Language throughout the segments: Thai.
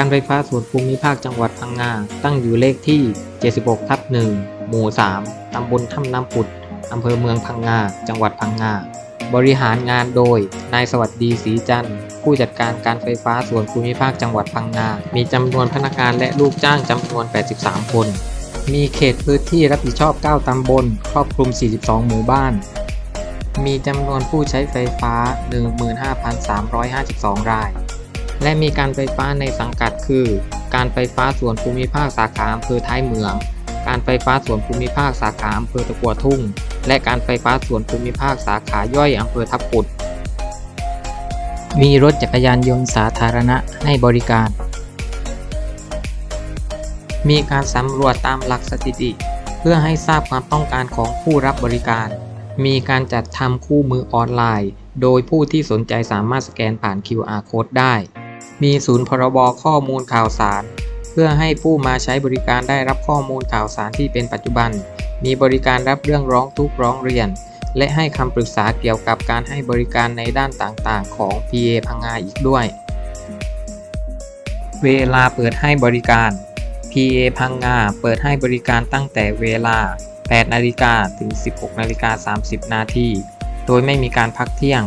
การไฟฟ้าส่วนภูมิภาคจังหวัดพังงา ตั้งอยู่เลขที่ 76 ทับ 1 หมู่ 3 ตำบลถ้ำน้ำปุด อำเภอเมืองพังงา จังหวัดพังงา บริหารงานโดย นายสวัสดีศรีจันทร์ ผู้จัดการการไฟฟ้าส่วนภูมิภาคจังหวัดพังงา มีจำนวนพนักงานและลูกจ้างจำนวน 83 คน มีเขตพื้นที่รับผิดชอบ 9 ตำบล ครอบคลุม 42 หมู่บ้าน มีจำนวนผู้ใช้ไฟฟ้า 15,352 ราย และมีการไฟฟ้าในสังกัดคือ การไฟฟ้าส่วนภูมิภาคสาขาอำเภอท้ายเมือง การไฟฟ้าส่วนภูมิภาคสาขาอำเภอตะกัวทุ่ง และการไฟฟ้าส่วนภูมิภาคสาขาย่อยอำเภอทับปุด มีรถจักรยานยนต์สาธารณะให้บริการ มีการสำรวจตามหลักสถิติ เพื่อให้ทราบความต้องการของผู้รับบริการ มีการจัดทำคู่มือออนไลน์ โดยผู้ที่สนใจสามารถสแกนผ่าน QR code ได้ มีศูนย์พรบข้อมูลข่าวสาร เพื่อให้ผู้มาใช้บริการได้รับข้อมูลข่าวสารที่เป็นปัจจุบัน มีบริการรับเรื่องร้องทุกข์ร้องเรียน และให้คำปรึกษาเกี่ยวกับการให้บริการในด้านต่างๆ ของ PA พังงาอีกด้วย เวลาเปิดให้บริการ PA พังงาเปิดให้บริการตั้งแต่เวลา 8 นาฬิกาถึง 16 นาฬิกา 30 นาที โดยไม่มีการพักเที่ยง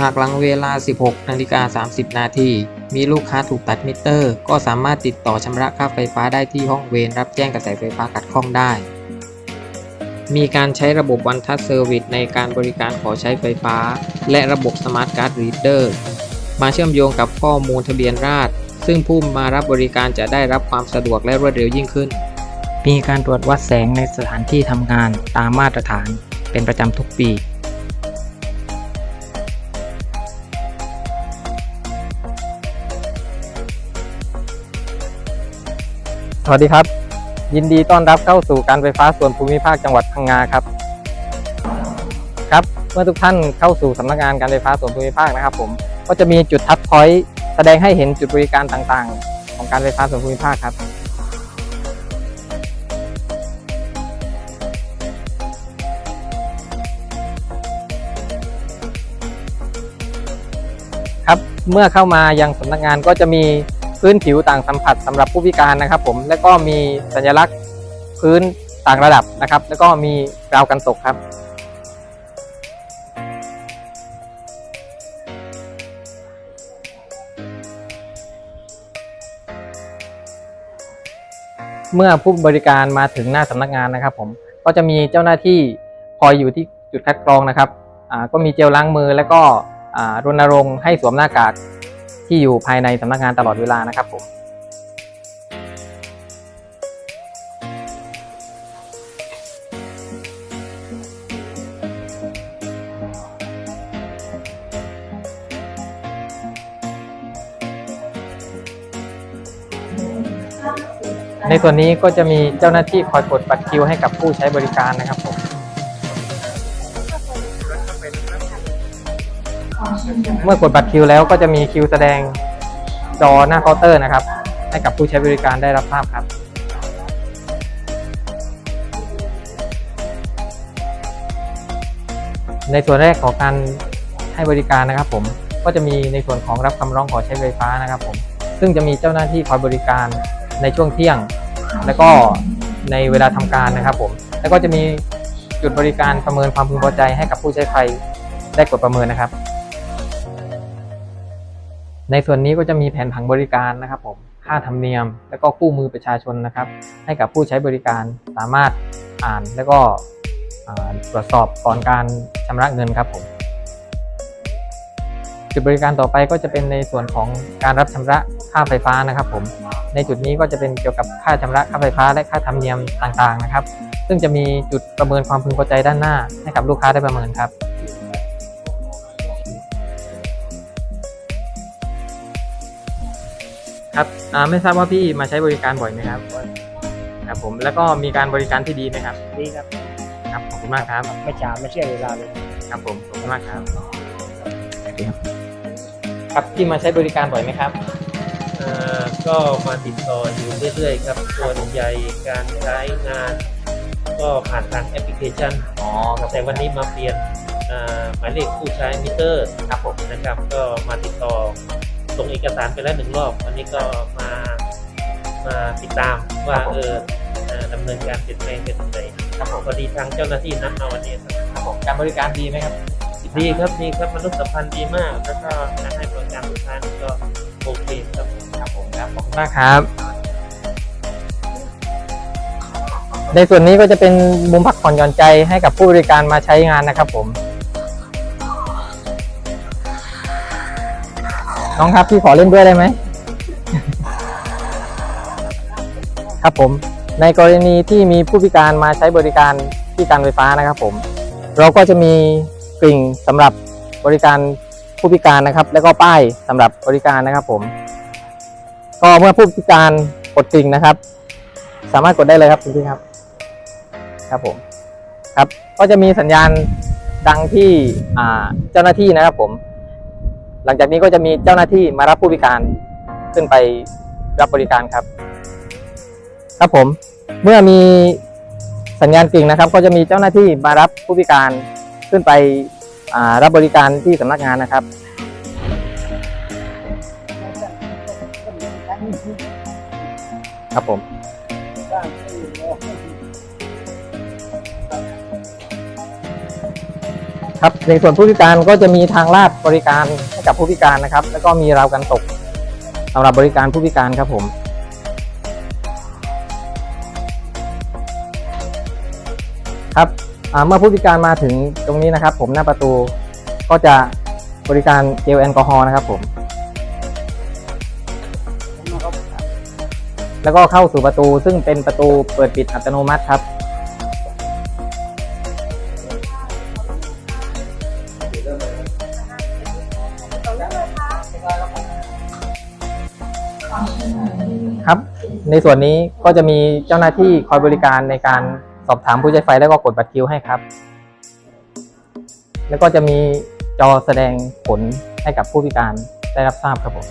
หากหลังเวลา 16นาฬิกา30 นาทีมีลูกค้าถูกตัดมิเตอร์ ก็สามารถติดต่อชำระค่าไฟฟ้าได้ที่ห้องเวรรับแจ้งกระแสไฟฟ้าขัดข้องได้ มีการใช้ระบบวันทัชเซอร์วิสในการบริการขอใช้ไฟฟ้า และระบบสมาร์ทการ์ดรีดเดอร์มาเชื่อมโยงกับข้อมูลทะเบียนราษฎรซึ่งผู้มารับบริการจะได้รับความสะดวกและรวดเร็วยิ่งขึ้น มีการตรวจวัดแสงในสถานที่ทำงานตามมาตรฐานเป็นประจำทุกปี สวัสดีครับ ยินดีต้อนรับเข้าสู่การไฟฟ้าส่วนภูมิภาคจังหวัดพังงาครับ ครับเมื่อทุกท่านเข้าสู่สำนักงานการไฟฟ้าส่วนภูมิภาคนะครับ ผมก็จะมีจุดทัชพอยต์แสดงให้เห็นจุดบริการต่างๆ ของการไฟฟ้าส่วนภูมิภาคครับครับเมื่อเข้ามายังสำนักงานก็จะมี พื้นผิวต่างสัมผัสสำหรับผู้พิการนะครับ ผมและก็มีสัญลักษณ์พื้นต่างระดับนะครับ แล้วก็มีราวกันตกครับเมื่อผู้บริการมาถึงหน้าสำนักงานนะครับ ผมก็จะมีเจ้าหน้าที่คอยอยู่ที่จุดคัดกรองนะครับก็มีเจลล้างมือ แล้วก็รณรงค์ให้สวมหน้ากาก ที่อยู่ภายในสำนักงานตลอดเวลานะครับผมในส่วนนี้ก็จะมีเจ้าหน้าที่คอยกดบัตรคิวให้กับผู้ใช้บริการนะครับผม เมื่อกดบัตรคิวแล้วก็จะมีคิวแสดงจอหน้าเคาน์เตอร์นะครับ ให้กับผู้ใช้บริการได้รับทราบครับในส่วนแรกของการให้บริการนะครับผมก็จะมีในส่วนของรับคำร้องขอใช้ไฟฟ้านะครับผมซึ่งจะมีเจ้าหน้าที่คอยบริการในช่วงเที่ยง แล้วก็ในเวลาทำการนะครับผมแล้วก็จะมีจุดบริการประเมินความพึงพอใจให้กับผู้ใช้ไฟได้กดประเมินนะครับ ในส่วนนี้ก็จะมีแผนผังบริการนะครับผมค่าธรรมเนียม แล้วก็คู่มือประชาชนนะครับ ให้กับผู้ใช้บริการสามารถอ่านแล้วก็ตรวจสอบก่อนการชำระเงินครับผมจุดบริการต่อไปก็จะเป็นในส่วนของการรับชำระค่าไฟฟ้านะครับผมในจุดนี้ก็จะเป็นเกี่ยวกับค่าชำระค่าไฟฟ้าและค่าธรรมเนียมต่างๆนะครับ ซึ่งจะมีจุดประเมินความพึงพอใจด้านหน้าให้กับลูกค้าได้ประเมินครับ ครับอ่าไม่ทราบว่าพี่มาใช้บริการบ่อยไหมครับครับผมแล้วก็มีการบริการที่ดีไหมครับนี่ครับครับขอบคุณมากครับ ไม่ช้าไม่เสียเวลาเลยครับผมขอบคุณมากครับครับพี่มาใช้บริการบ่อยไหมครับเอ่อก็มาติดต่ออยู่เรื่อยๆครับส่วนใหญ่การใช้งาน ก็ผ่านทางแอปพลิเคชันอ๋อครับแต่วันนี้มาเปลี่ยนเอ่อหมายเลขผู้ใช้มิเตอร์ครับผมนะครับ ก็มาติดต่อ ส่งเอกสารไปแล้วหนึ่งรอบวันนี้ก็มามาติดตามว่าเออเอ่อดำเนินการเปลี่ยนแปลงเป็นยังไงครับผมพอดีทางเจ้าหน้าที่นัดมาวันนี้ครับครับผมการบริการดีไหมครับดีครับดีครับมนุษยสัมพันธ์ดีมาก แล้วก็การให้บริการลูกค้านี่ก็โอเคครับครับผมครับขอบคุณมากครับ ในส่วนนี้ก็จะเป็นมุมพักผ่อนหย่อนใจให้กับผู้บริการมาใช้งานนะครับผม น้องครับพี่ขอเล่นด้วยได้ไหม ครับผม ในกรณีที่มีผู้พิการมาใช้บริการที่การไฟฟ้านะครับผม เราก็จะมีกริ่งสำหรับบริการผู้พิการนะครับ แล้วก็ป้ายสำหรับบริการนะครับผม ก็เมื่อผู้พิการกดกริ่งนะครับ สามารถกดได้เลยครับคุณพี่ครับ ครับผม ครับ ก็จะมีสัญญาณดังที่เจ้าหน้าที่นะครับผม หลังจากนี้ก็จะมีเจ้าหน้าที่มารับผู้พิการขึ้นไปรับบริการครับ ครับผมเมื่อมีสัญญาณกริ่งนะครับ ก็จะมีเจ้าหน้าที่มารับผู้พิการขึ้นไปรับบริการที่สำนักงานนะครับ ครับผม ครับในส่วนผู้พิการก็จะมีทางลาดบริการให้กับผู้พิการนะครับ แล้วก็มีราวกันตกสำหรับบริการผู้พิการครับผมครับเมื่อผู้พิการมาถึงตรงนี้นะครับ ผมหน้าประตูก็จะบริการเจลแอลกอฮอล์นะครับผมแล้วก็เข้าสู่ประตูซึ่งเป็นประตูเปิดปิดอัตโนมัติครับ ครับ ในส่วนนี้ก็จะมีเจ้าหน้าที่คอยบริการในการสอบถามผู้ใช้ไฟแล้วก็กดบัตรคิวให้ครับ แล้วก็จะมีจอแสดงผลให้กับผู้พิการได้รับทราบครับผม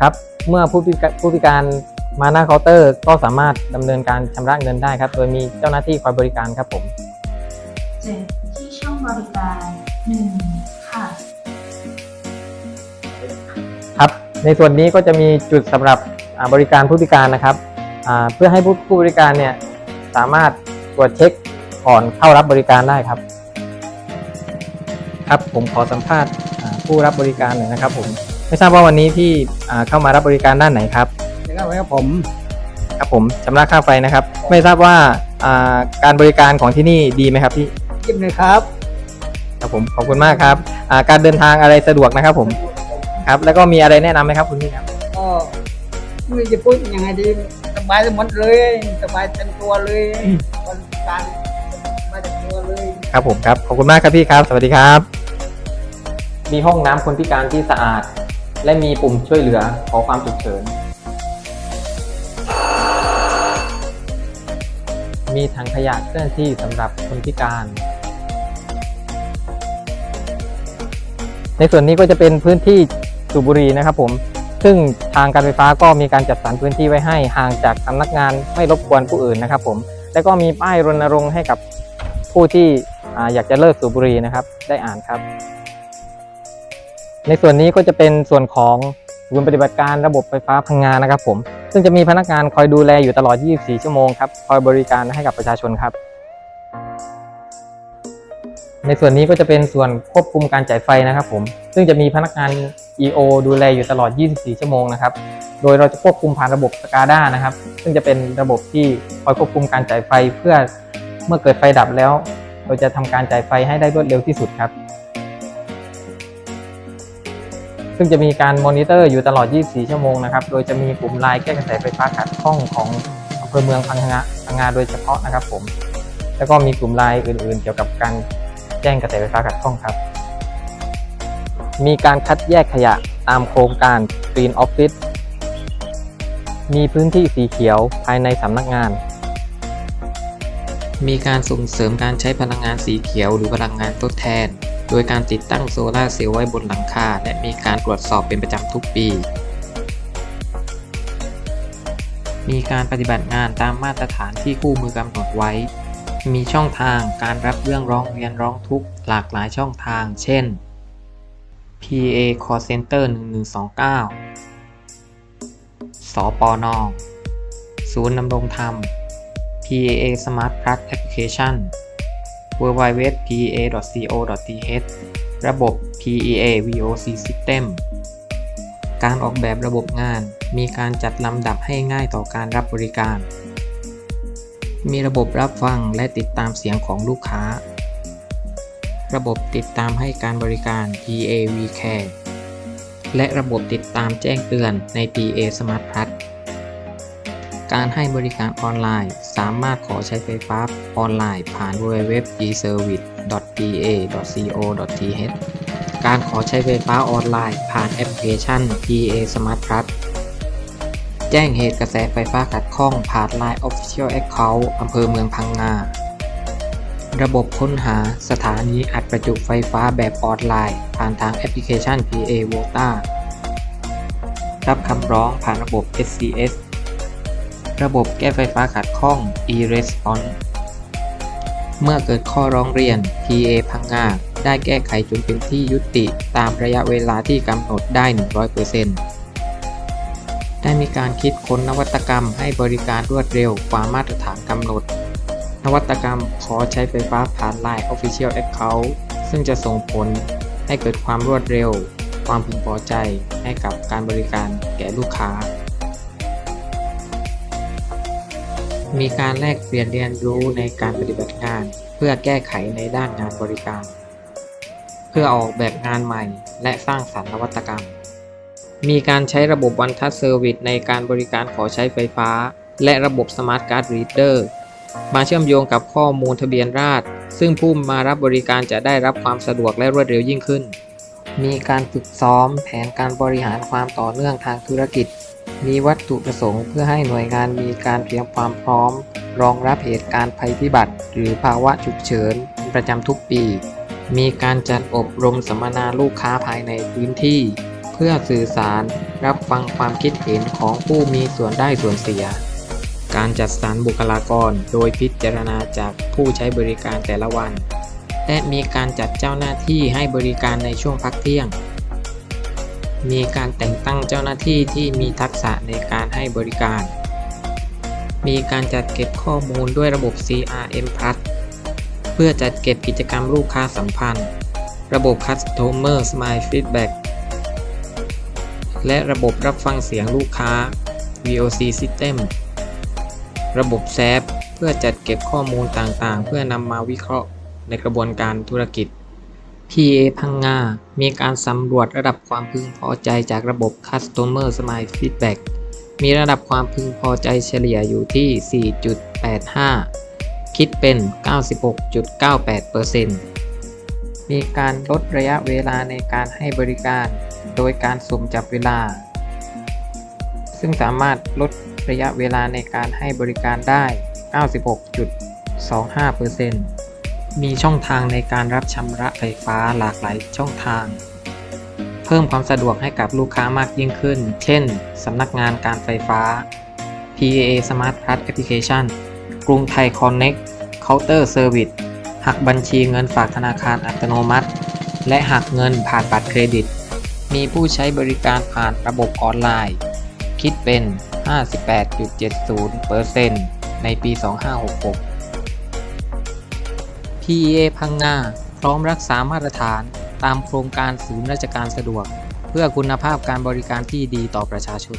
ครับ เมื่อผู้พิการผู้พิการมาหน้าเคาน์เตอร์ ก็สามารถดำเนินการชำระเงินได้ครับ โดยมีเจ้าหน้าที่คอยบริการครับผม บริการหนึ่งค่ะ ครับในส่วนนี้ก็จะมีจุดสำหรับอ่าบริการผู้พิการนะครับอ่าเพื่อให้ผู้ผู้บริการเนี่ยสามารถตรวจเช็คก่อนเข้ารับบริการได้ครับ ครับผมขอสัมภาษณ์อ่าผู้รับบริการหน่อยนะครับ ผมไม่ทราบว่าวันนี้พี่อ่าเข้ามารับบริการด้านไหนครับครับผมครับผมชำระค่าไฟนะครับ ไม่ทราบว่าอ่าการบริการของที่นี่ดีไหมครับพี่ยิ้มเลยครับ ครับผมขอบคุณมากครับอ่าการเดินทางอะไรสะดวกนะครับผมครับ แล้วก็มีอะไรแนะนำไหมครับคุณพี่ครับ ก็ไม่รู้จะพูดยังไงดีสบายทั้งหมดเลยสบายเต็มตัวเลยบริการสบายเต็มตัวเลย ครับผมครับขอบคุณมากครับพี่ครับ สวัสดีครับ มีห้องน้ำคนพิการที่สะอาด และมีปุ่มช่วยเหลือขอความฉุกเฉิน มีถังขยะเคลื่อนที่สำหรับคนพิการ ในส่วนนี้ก็จะเป็นพื้นที่สูบบุหรี่นะครับ ผม ซึ่งทางการไฟฟ้าก็มีการจัดสรรพื้นที่ไว้ให้ห่างจากสำนักงานไม่รบกวนผู้อื่นนะครับ ผม แล้วก็มีป้ายรณรงค์ให้กับผู้ที่ออยากจะเลิกสูบบุหรี่นะครับ ได้อ่านครับ ในส่วนนี้ก็จะเป็นส่วนของศูนย์ปฏิบัติการระบบไฟฟ้าพังงานะครับ ผม ซึ่งจะมีพนักงานคอยดูแลอยู่ตลอด 24 ชั่วโมงครับ คอยบริการให้กับประชาชนครับ ในส่วนนี้ก็จะเป็นส่วนควบคุมการจ่ายไฟนะครับผม ซึ่งจะมีพนักงาน EO ดูแลอยู่ตลอด 24 ชั่วโมงนะครับ โดยเราจะควบคุมผ่านระบบ SCADA นะครับ ซึ่งจะเป็นระบบที่คอยควบคุมการจ่ายไฟเพื่อเมื่อเกิดไฟดับแล้ว เราจะทำการจ่ายไฟให้ได้รวดเร็วที่สุดครับ ซึ่งจะมีการมอนิเตอร์อยู่ตลอด 24 ชั่วโมงนะครับ โดยจะมีกลุ่มไลน์แก้กระแสไฟฟ้าขัดข้องของอำเภอเมืองพังงาพังงาโดยเฉพาะนะครับผม แล้วก็มีกลุ่มไลน์อื่น ๆ เกี่ยวกับการ แจ้งกระแสไฟฟ้าขัดข้องครับ มีการคัดแยกขยะตามโครงการ Green Office มีพื้นที่สีเขียวภายในสำนักงาน มีการส่งเสริมการใช้พลังงานสีเขียวหรือพลังงานทดแทน โดยการติดตั้งโซลาร์เซลล์ไว้บนหลังคา และมีการตรวจสอบเป็นประจำทุกปี มีการปฏิบัติงานตามมาตรฐานที่คู่มือกำหนดไว้ มีช่องทางการรับเรื่องร้องเรียนร้องทุกข์หลากหลายช่องทาง เช่น PA Call Center 1129 สปน ศูนย์ดำรงธรรม PAA Smart Plus Application www.pa.co.th ระบบ PEA VOC System การออกแบบระบบงานมีการจัดลำดับให้ง่ายต่อการรับบริการ มีระบบรับฟังและติดตามเสียงของลูกค้า ระบบติดตามให้การบริการ PA VCare และระบบติดตามแจ้งเตือนใน PA Smart Plus การให้บริการออนไลน์ สามารถขอใช้ไฟฟ้าออนไลน์ผ่าน www.eservice.pa.co.th การขอใช้ไฟฟ้าออนไลน์ผ่านแอปพลิเคชัน PA Smart Plus แจ้งเหตุกระแสไฟฟ้าขัดข้องผ่าน Line Official Account อำเภอเมืองพังงา ระบบค้นหาสถานีอัดประจุไฟฟ้าแบบออนไลน์ ผ่านทางแอปพลิเคชัน PA Vota รับคำร้องผ่านระบบ SCS ระบบแก้ไฟฟ้าขัดข้อง e-response เมื่อเกิดข้อร้องเรียน PA พังงา ได้แก้ไขจนเป็นที่ยุติตามระยะเวลาที่กำหนดได้ 100% ได้มีการคิดค้นนวัตกรรมให้บริการรวดเร็วกว่ามาตรฐานกำหนด นวัตกรรมขอใช้ไฟฟ้าผ่าน Line Official Account ซึ่งจะส่งผลให้เกิดความรวดเร็ว ความพึงพอใจให้กับการบริการแก่ลูกค้า มีการแลกเปลี่ยนเรียนรู้ในการปฏิบัติงาน เพื่อแก้ไขในด้านงานบริการ เพื่อออกแบบงานใหม่ และสร้างสรรค์นวัตกรรม มีการใช้ระบบวันทัชเซอร์วิสในการบริการขอใช้ไฟฟ้า และระบบสมาร์ทการ์ดรีดเดอร์มาเชื่อมโยงกับข้อมูลทะเบียนราษฎรซึ่งผู้มารับบริการจะได้รับความสะดวกและรวดเร็วยิ่งขึ้น มีการฝึกซ้อมแผนการบริหารความต่อเนื่องทางธุรกิจ มีวัตถุประสงค์เพื่อให้หน่วยงานมีการเตรียมความพร้อม รองรับเหตุการณ์ภัยพิบัติ หรือภาวะฉุกเฉินประจำทุกปี มีการจัดอบรมสัมมนาลูกค้าภายในพื้นที่ พื่อสื่อสารรับฟังความคิดเห็นของผู้มีส่วนได้ส่วนเสีย การจัดสรรบุคลากรโดยพิจารณาจากผู้ใช้บริการแต่ละวัน และมีการจัดเจ้าหน้าที่ให้บริการในช่วงพักเที่ยง มีการแต่งตั้งเจ้าหน้าที่ที่มีทักษะในการให้บริการ มีการจัดเก็บข้อมูลด้วยระบบ CRM Plus เพื่อจัดเก็บกิจกรรมลูกค้าสัมพันธ์ ระบบ Customer Smile Feedback และระบบรับฟังเสียงลูกค้า VOC System ระบบ SAP เพื่อจัดเก็บข้อมูลต่างๆ เพื่อนำมาวิเคราะห์ในกระบวนการธุรกิจ PA พังงา มีการสำรวจระดับความพึงพอใจจากระบบ Customer Smile Feedback มีระดับความพึงพอใจเฉลี่ยอยู่ที่ 4.85 คิดเป็น 96.98%มีการลดระยะเวลาในการให้บริการ โดยการสุ่มจับเวลา ซึ่งสามารถลดระยะเวลาในการให้บริการได้ 96.25%มีช่องทางในการรับชำระไฟฟ้าหลากหลายช่องทาง เพิ่มความสะดวกให้กับลูกค้ามากยิ่งขึ้น เช่น สำนักงานการไฟฟ้า PAA Smart Plus Application กรุงไทย Connect Counter Service หักบัญชีเงินฝากธนาคารอัตโนมัติ และหักเงินผ่านบัตรเครดิต มีผู้ใช้บริการผ่านระบบออนไลน์ คิดเป็น 58.70%ในปี 2566 PEA พังงาพร้อมรักษามาตรฐานตามโครงการศูนย์ราชการสะดวก เพื่อคุณภาพการบริการที่ดีต่อประชาชน